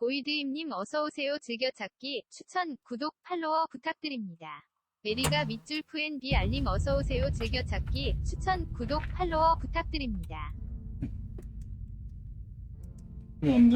고이드임님 어서오세요 즐겨찾기 추천 구독 팔로워 부탁드립니다. 메리가 밑줄 푸앤비 알림 어서오세요 즐겨찾기 추천 구독 팔로워 부탁드립니다. 뭔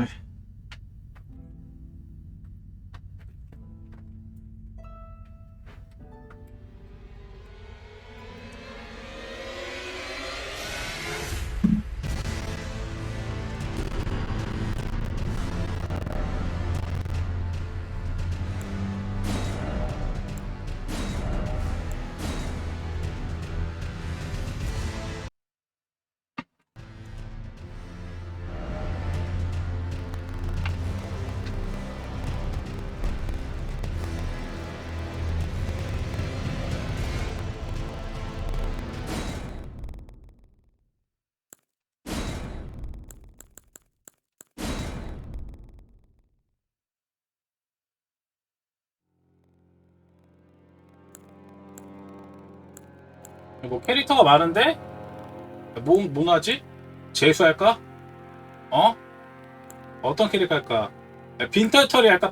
데? 뭐 캐릭터가 많은데? 뭐, 뭐 나지? 재수할까? 어? 어떤 캐릭터 할까? 야, 빈털터리 할까?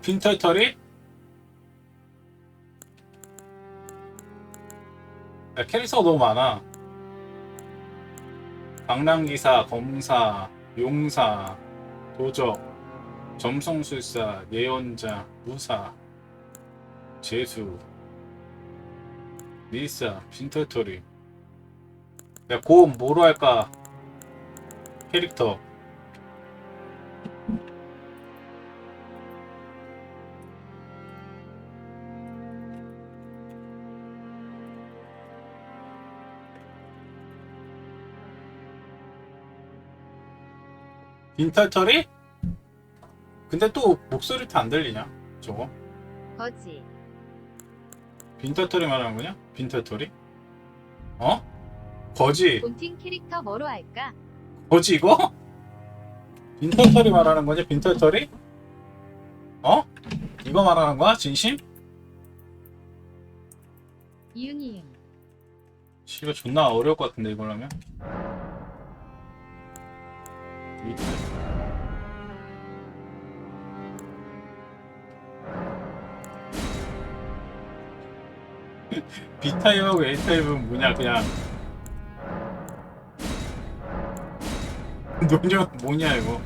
야, 캐릭터가 너무 많아. 방랑기사, 검사, 용사, 도적, 점성술사, 예언자, 무사, 재수, 리사, 빈털터리. 야, 고음 뭐로 할까? 캐릭터. 빈털터리? 근데 또 목소리 다 안 들리냐? 저거? 거지 빈털터리 말하는 거냐? 빈털터리? 어? 거지? 본팅 캐릭터 뭐로 할까? 뭐지 이거? 빈털터리 말하는 거지 빈털터리? 어? 이거 말하는 거야? 진심? 이응이응 씨발 존나 어려울 것 같은데 이걸 하면 밑에. B타입하고 A타입은 뭐냐 그냥 노년 뭐냐 이거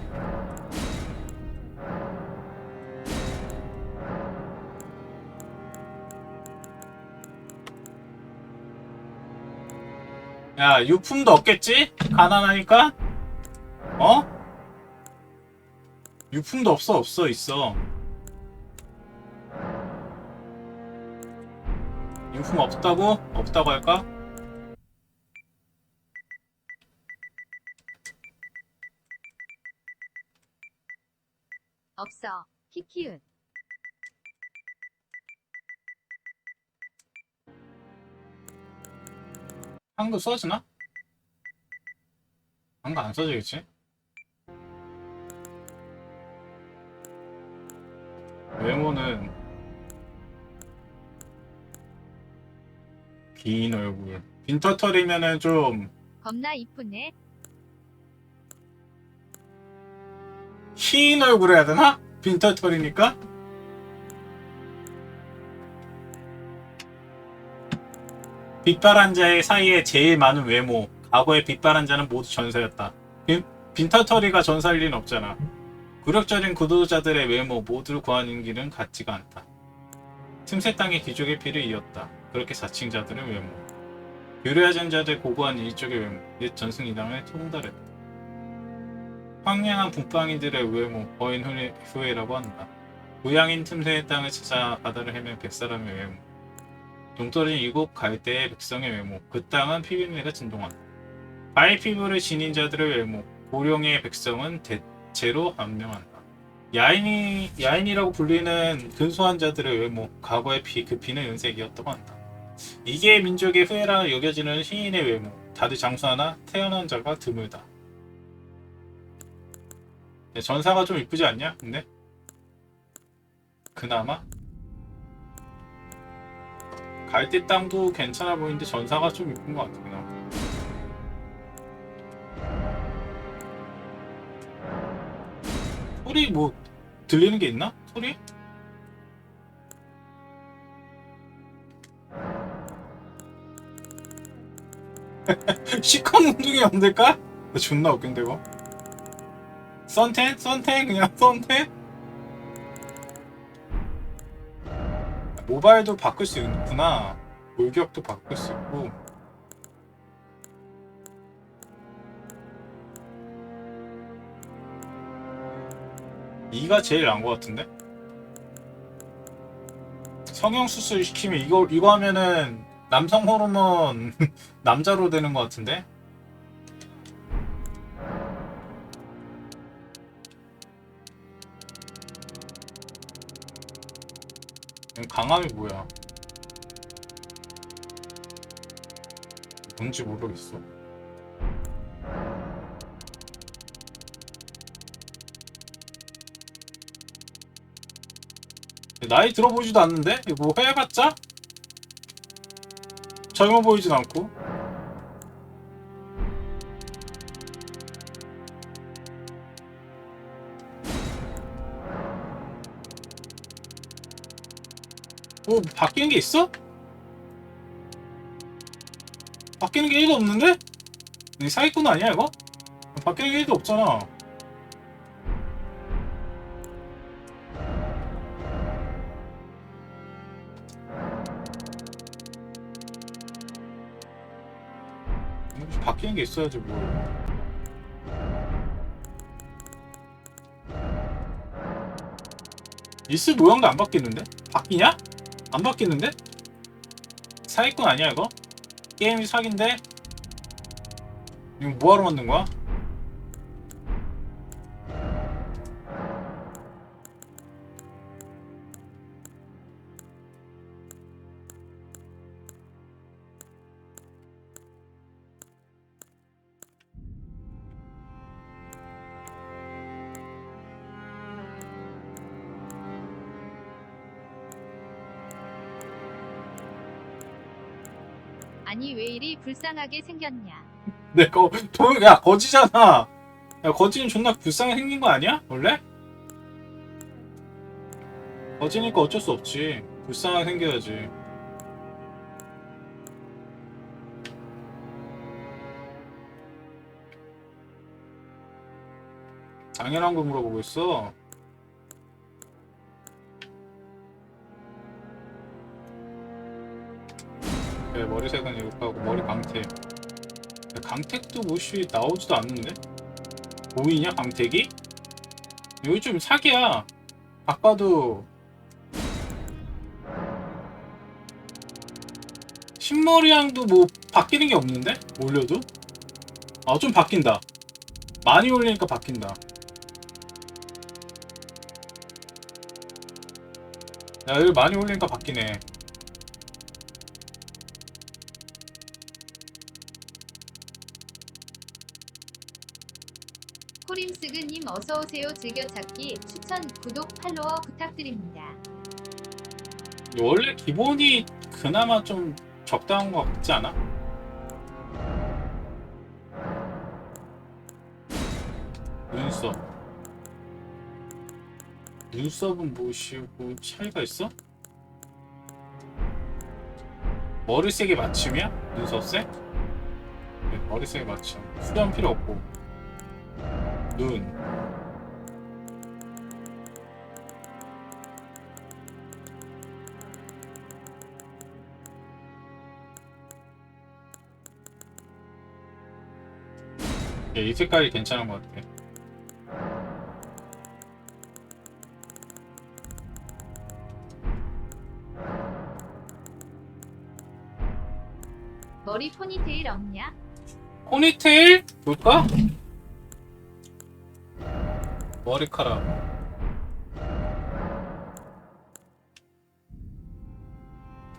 야 유품도 없겠지? 가난하니까? 어? 유품도 없어 없어 있어 유품 없다고? 없다고 할까? 없어 키키은 한글 써지나? 한글 안 써지겠지? 외모는 긴 얼굴 빈 터털이면은 좀 겁나 이쁘네 흰 얼굴 해야 되나? 빈털털이니까? 빛바란 자의 사이에 제일 많은 외모. 과거의 빛바란 자는 모두 전사였다. 빈, 빈털털이가 전사할 리는 없잖아. 굴욕적인 구도자들의 외모 모두를 구하는 길은 같지가 않다. 틈새 땅의 귀족의 피를 이었다. 그렇게 자칭자들의 외모. 유려하전 자들 고고한 일족의 외모. 옛 전승 이당을 통달했다 황량한 북방인들의 외모, 거인 후회, 후회라고 한다. 고양인 틈새의 땅을 찾아 바다를 헤맨 백사람의 외모. 동떨어진 이곳 갈대의 백성의 외모. 그 땅은 피비린내가 진동한다. 바위 피부를 지닌 자들의 외모. 고령의 백성은 대체로 안명한다. 야인이, 야인이라고 불리는 근소한 자들의 외모. 과거의 피, 그 피는 은색이었다고 한다. 이게 민족의 후회라 여겨지는 시인의 외모. 다들 장수하나 태어난 자가 드물다. 야, 전사가 좀 이쁘지 않냐? 근데 그나마 갈대 땅도 괜찮아 보이는데 전사가 좀 이쁜 것 같아 그나마 소리 뭐 들리는 게 있나? 소리? 시커먼 눈둥이 만들까? 존나 웃긴데 이거 썬텐? 썬텐? 그냥 썬텐? 모바일도 바꿀 수 있구나 골격도 바꿀 수 있고 이가 제일 나은 것 같은데? 성형 수술 시키면 이거 이거 하면은 남성 호르몬 남자로 되는 것 같은데? 강함이 뭐야? 뭔지 모르겠어. 나이 들어보지도 않는데? 뭐 해봤자? 젊어 보이진 않고. 뭐 바뀌는 게 있어? 바뀌는 게 1도 없는데? 이 사기꾼 아니야 이거? 바뀌는 게 1도 없잖아. 바뀌는 게 있어야지 뭐. 리스 모양도 안 바뀌는데? 바뀌냐? 안 바뀌는데? 사기꾼 아니야 이거? 게임이 사기인데? 이거 뭐하러 만든 거야? 아니 왜 이리 불쌍하게 생겼냐. 내거 돈, 야 거지잖아. 야 거지는 존나 불쌍하게 생긴 거 아니야? 원래? 거지니까 어쩔 수 없지. 불쌍하게 생겨야지. 당연한 거 물어보고 있어. 네, 머리색은 이렇게 하고 머리. 야, 강택도 뭐시 나오지도 않는데? 보이냐 강택이? 여기 좀 사기야 아까도 흰머리향도 뭐 바뀌는 게 없는데? 올려도? 아 좀 바뀐다 많이 올리니까 바뀐다 야 여기 많이 올리니까 바뀌네 어서오세요 즐겨찾기 추천 구독 팔로워 부탁드립니다. 원래 기본이 그나마 좀 적당한 것 같지 않아? 눈썹 눈썹은 뭐시고 차이가 있어? 머리 색이 맞춤이야? 눈썹 색? 네, 머리 색이 맞춤 수염 필요 없고 눈 예, 이 색깔이 괜찮은 것 같아. 머리 포니테일 없냐? 포니테일? 볼까? 머리카락.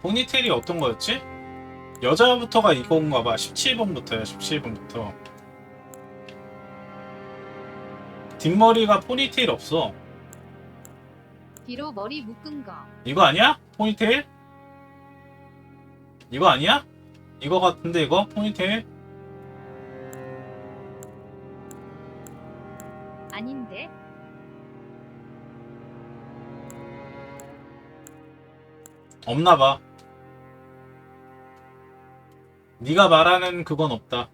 포니테일이 어떤 거였지? 여자부터가 이건가 봐. 17번부터야, 17번부터. 뒷머리가 포니테일 없어. 뒤로 머리 묶은 거. 이거 아니야? 포니테일? 이거 아니야? 이거 같은데 이거? 포니테일? 아닌데. 없나 봐. 네가 말하는 그건 없다.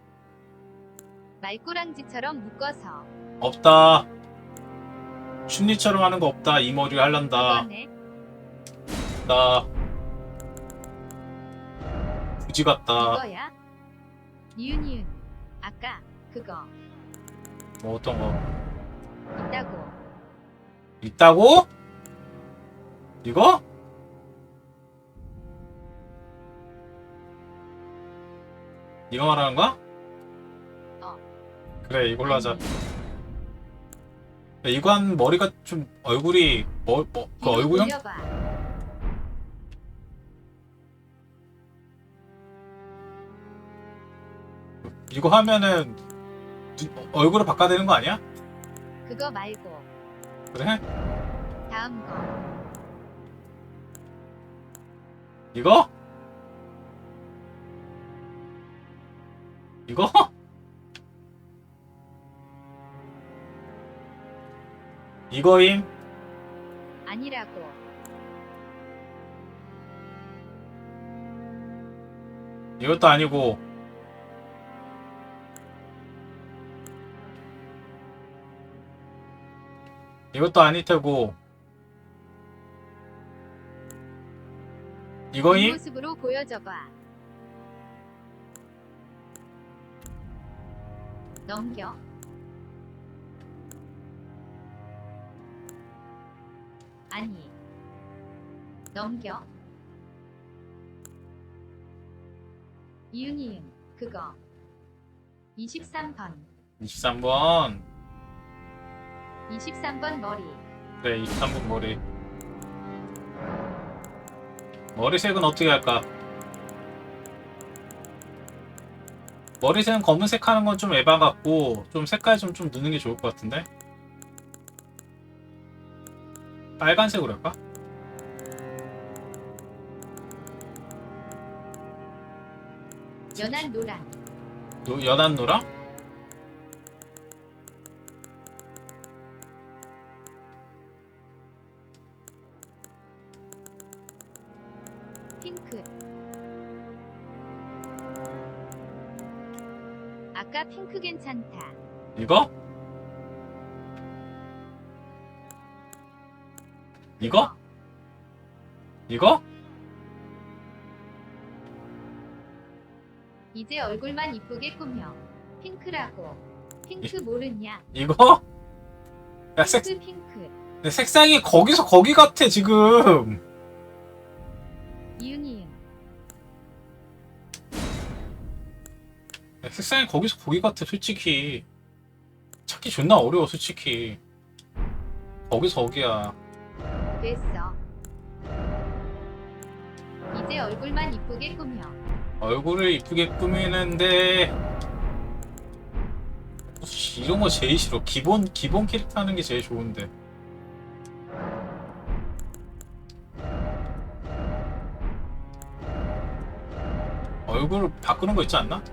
말꼬랑지처럼 묶어서. 없다. 춘리처럼 하는 거 없다. 이 머리 할란다. 나 굳이 같다. 니은 니은. 아까 그거 뭐 어떤 거 있다고. 있다고? 이거? 이거 말하는 거야? 어. 그래 이걸로 하자. 아니, 야, 이거 한 머리가 좀 얼굴이 뭐, 뭐, 그 얼굴형? 올려봐. 이거 하면은 눈- 얼굴을 바꿔야 되는 거 아니야? 그거 말고 그래? 다음 거. 이거? 이거? 이거임? 아니라고. 이것도 아니고 이것도 아닐 테고 이 이거임? 모습으로 보여줘봐. 넘겨. 아니. 넘겨. 이윤이은 그거. 23번. 23번 23번 머리. 그래 23번 머리 머리색은 어떻게 할까? 머리색은 검은색 하는 건 좀 에바 같고 좀 색깔 좀좀 넣는 게 좋을 것 같은데 빨간색으로 할까? 연한 노랑. 노, 연한 노랑? 핑크. 아까 핑크 괜찮다. 이거? 이거? 이거? 이제 얼굴만 이쁘게 꾸며. 핑크라고. 핑크 모르냐? 이거? 야 색, 핑크 핑크. 내 색상이 거기서 거기 같아 지금 이윤이은. 야, 색상이 거기서 거기 같아 솔직히 찾기 존나 어려워 솔직히 거기서 거기야 됐어. 이제 얼굴만 이쁘게 꾸며. 얼굴을 이쁘게 꾸미는데 씨, 이런 거 제일 싫어 기본 기본 캐릭터 하는 게 제일 좋은데 얼굴 바꾸는 거 있지 않나?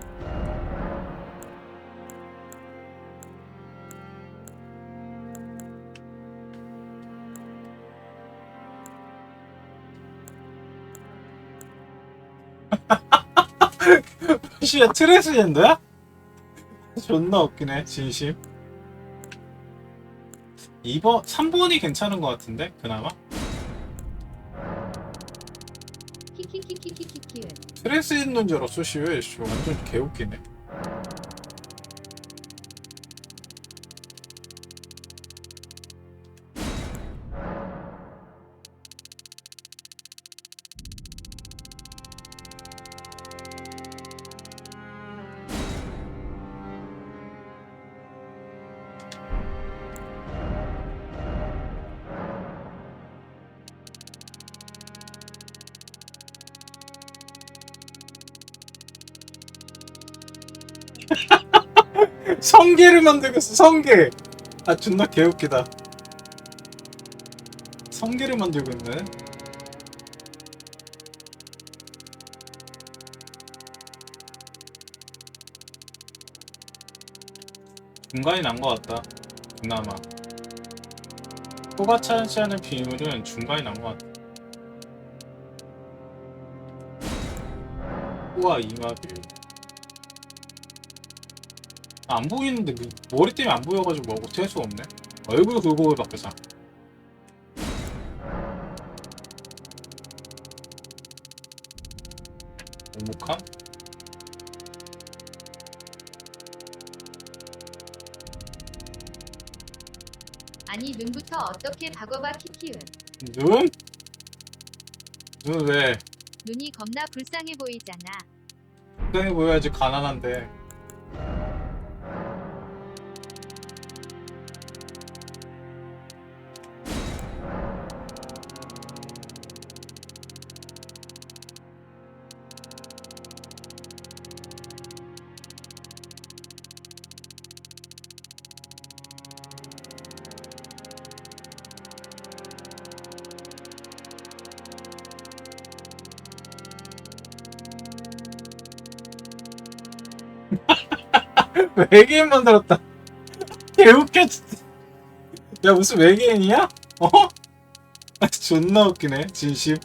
씨야 트랜스젠더야? 존나 웃기네 진심 2번 3번이 괜찮은 것 같은데 그나마. 트랜스젠더인 줄 알았어 씨 완전 개웃기네 성게를 만들겠어 성게. 아 존나 개웃기다. 성게를 만들고 있네. 중간이 난 것 같다. 그나마. 포가찬 씨하는 비율은 중간이 난 것 같다 우와 이마뷰 안 보이는데 뭐, 머리 때문에 안 보여가지고 뭐 못할 수가 없네 얼굴 굴곡을 바꾸자 오목함? 아니 눈부터 어떻게 바꿔봐 키키은 눈? 눈 왜? 눈이 겁나 불쌍해 보이잖아 불쌍해 보여야지 가난한데 외계인 만들었다. 개웃겨 진짜. 야 무슨 외계인이야? 어? 아, 존나 웃기네 진심.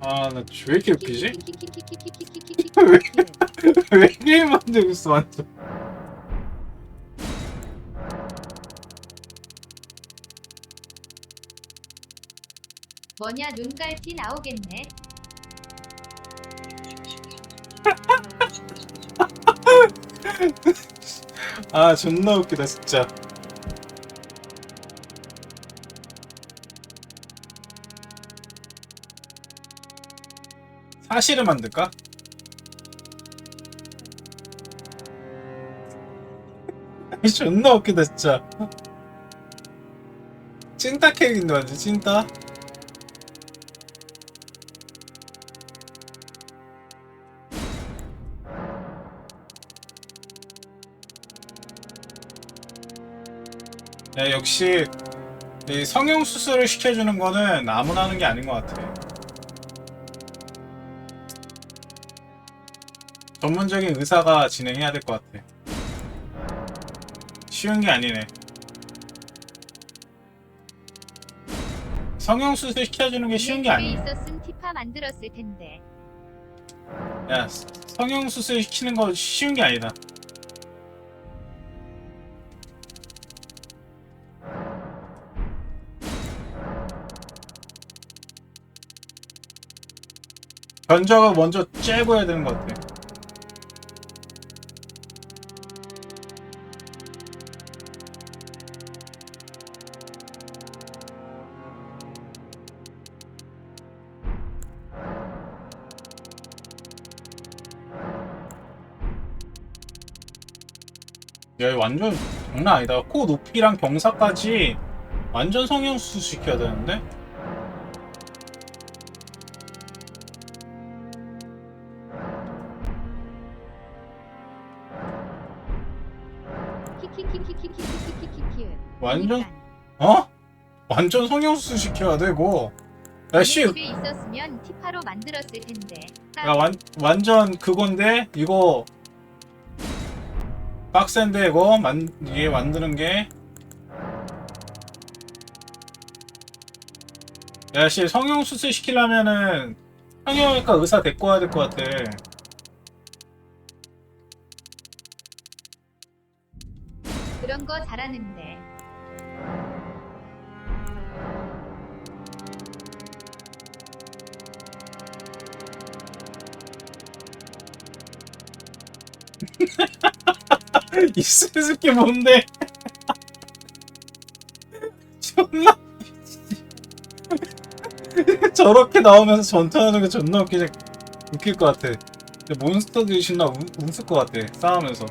아나 왜 이렇게 웃기지? 왜, 외계인 만들고 있어 완전. 뭐냐 눈깔피 나오겠네. 아 존나 웃기다 진짜 사실을 만들까? 존나 웃기다 진짜 찐따 캐릭인데 완전 찐따 역시 이 성형 수술을 시켜주는 거는 아무나 하는 게 아닌 것 같아. 전문적인 의사가 진행해야 될 것 같아. 쉬운 게 아니네. 성형 수술 시켜주는 게 쉬운 게 아니야. 야 성형 수술 시키는 거 쉬운 게 아니다. 견적을 먼저 째고 해야 되는 것 같아. 야, 완전 장난 아니다. 코 높이랑 경사까지 완전 성형 수술 시켜야 되는데? 완전 어? 완전 성형 수술 시켜야 되고. 야, 씨, 집에 있었으면 티파로 만들었을 텐데. 야, 완, 완전 그건데? 이거, 빡센데, 이거? 만, 이게 만드는 게. 야, 씨, 성형 수술 시키려면은, 성형외과 의사 데리고 와야 될 것 같아. 그런 거 잘하는데. 이 스스키 뭔데? 존나. 저렇게 나오면서 전투하는 게 존나 웃기지, 웃길 것 같아. 몬스터들이 우, 웃을 것 같아, 싸우면서.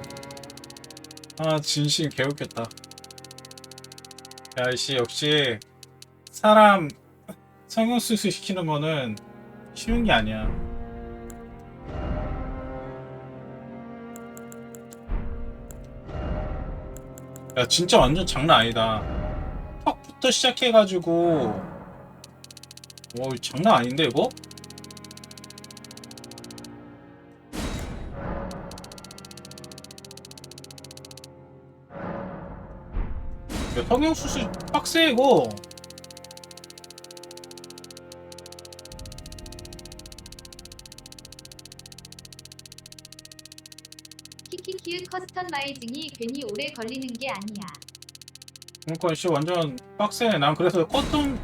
아, 진심 개웃겼다. 야, 이씨, 역시, 사람 성형 수술 시키는 거는 쉬운 게 아니야. 야 진짜 완전 장난 아니다. 턱부터 시작해가지고. 와 장난 아닌데 이거? 성형수술 빡세 이거 커스터마이징이 괜히 오래 걸리는 게 아니야. 그러니까 씨 완전 빡세. 난 그래서 커튼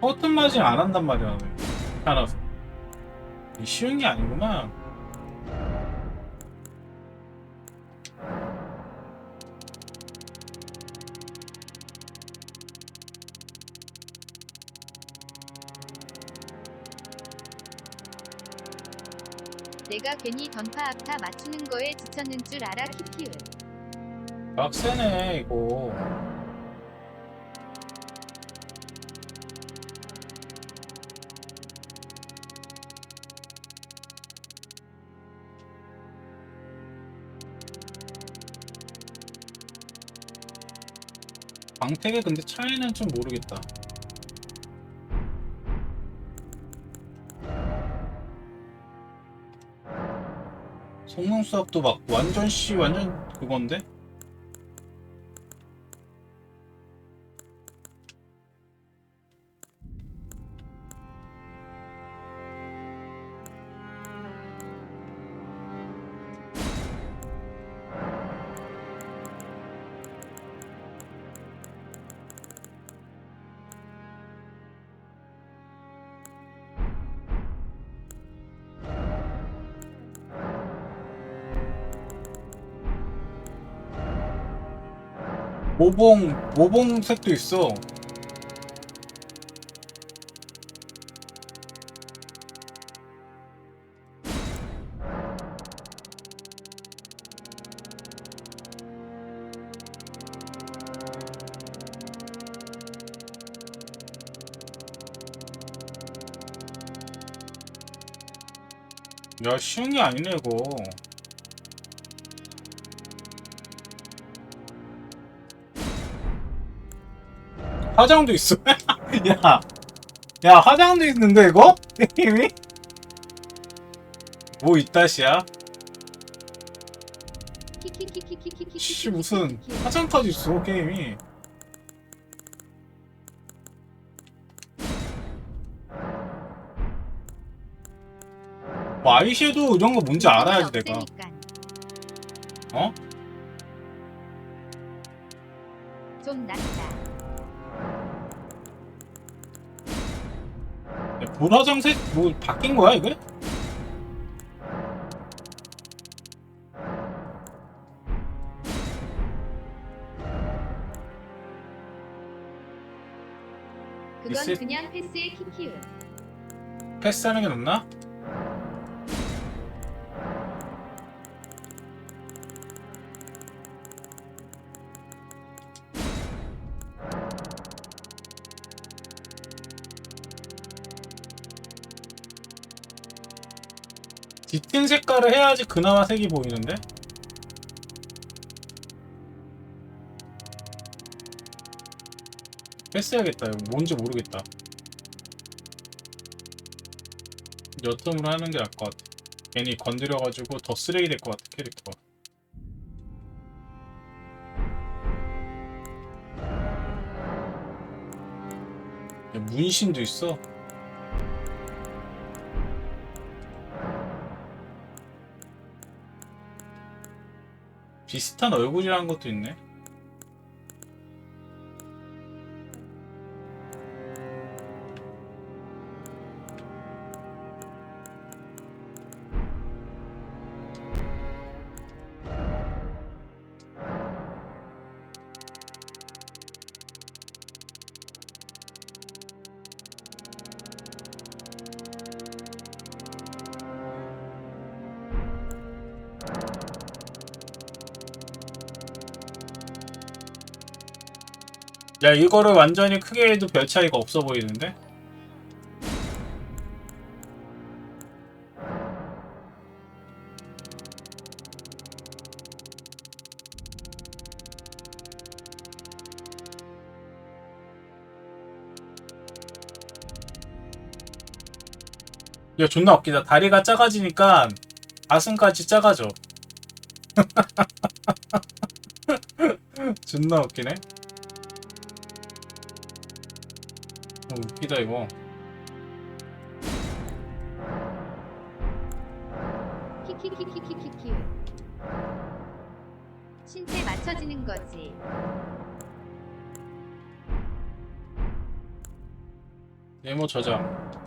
커튼 마징 안 한단 말이야 알아서. 이 쉬운 게 아니구만 괜히 던파 악타 맞추는 거에 지쳤는 줄 알아 키키은. 빡세네 이거 광택의 근데 차이는 좀 모르겠다 성능수학도 막 완전 씨 완전 그건데? 모봉 모봉색도 있어. 야 쉬운 게 아니네 이거. 화장도 있어. 야, 야 화장도 있는데 이거? 게임이? 뭐 이따시야? 씨 무슨 화장까지 있어 게임이? 뭐 아이섀도 이런 거 뭔지 알아야지 내가. 어? 좀 낫다. 보라정색 뭐 바뀐 거야 이게? 그건 있을- 그냥 패스의 키키은. 패스하는 게 낫나? 짙은 색깔을 해야지 그나마 색이 보이는데? 패스해야겠다. 이거 뭔지 모르겠다. 여텀으로 하는 게 나을 것 같아. 괜히 건드려가지고 더 쓰레기 될 것 같아, 캐릭터가. 야, 문신도 있어. 비슷한 얼굴이라는 것도 있네. 야 이거를 완전히 크게 해도 별 차이가 없어 보이는데? 야 존나 웃기다 다리가 작아지니까 가슴까지 작아져 존나 웃기네. 어, 웃기다 이거. 키키키키키키키. 신체 맞춰지는 거지. 네모 저장.